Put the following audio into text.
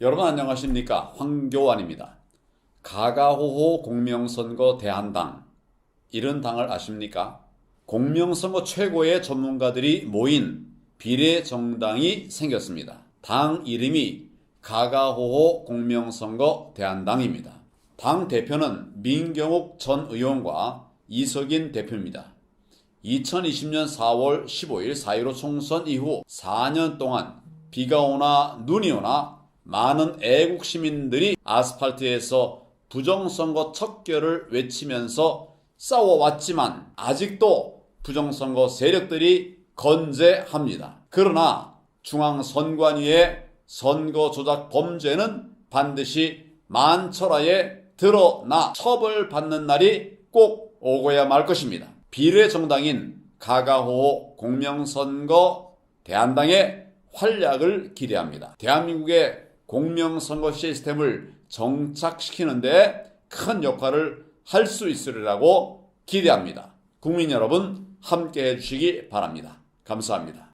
여러분 안녕하십니까? 황교안입니다. 가가호호 공명선거 대한당 이런 당을 아십니까? 공명선거 최고의 전문가들이 모인 비례정당이 생겼습니다. 당 이름이 가가호호 공명선거 대한당입니다. 당 대표는 민경욱 전 의원과 이석인 대표입니다. 2020년 4월 15일 4.15 총선 이후 4년 동안 비가 오나 눈이 오나 많은 애국 시민들이 아스팔트에서 부정선거 척결을 외치면서 싸워왔지만 아직도 부정선거 세력들이 건재합니다. 그러나 중앙선관위의 선거 조작 범죄는 반드시 만철하에 드러나 처벌받는 날이 꼭 오고야 말 것입니다. 비례 정당인 가가호 공명선거 대한당의 활약을 기대합니다. 대한민국의 공명선거 시스템을 정착시키는데 큰 역할을 할 수 있으리라고 기대합니다. 국민 여러분 함께 해주시기 바랍니다. 감사합니다.